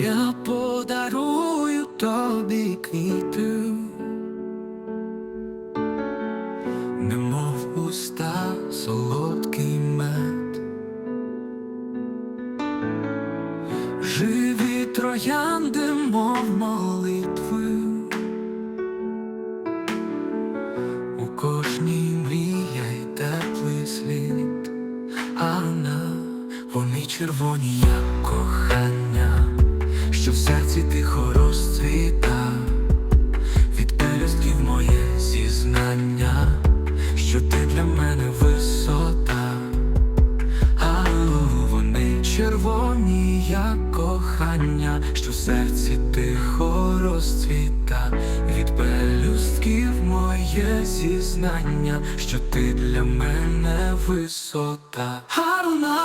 Я подарую тобі квіти, немов уста солодкий мед, живі троянди, мов молитви, у кожній мрія теплий слід, а на вони червоні, як кохання, що в серці тихо розцвіта, від пелюстків моє зізнання, що ти для мене висота, а вони червоні, як кохання, що в серці тихо розцвіта, від пелюстків моє зізнання, що ти для мене висота. Гарна,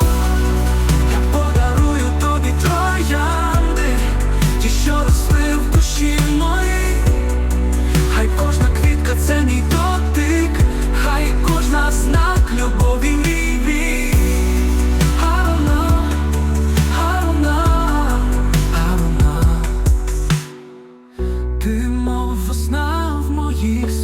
keeps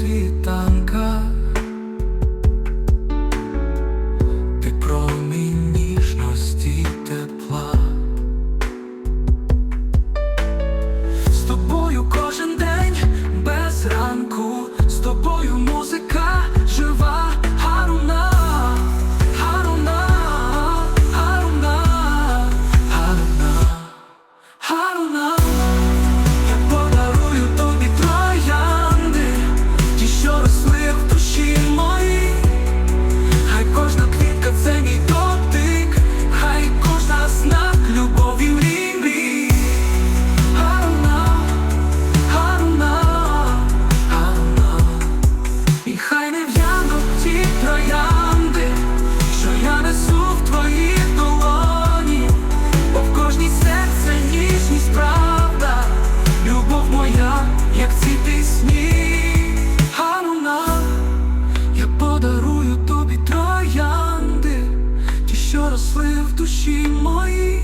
росли в душі моїй.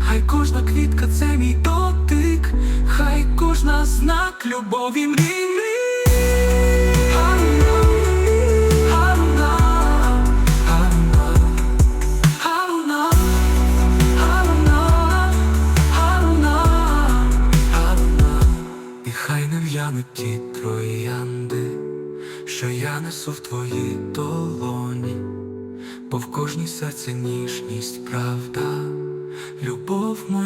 Хай кожна квітка це мій дотик, хай кожна знак любові мрій ті троянди, що я несу в твої долоні, бо в кожній серці ніжність, правда, любов моя.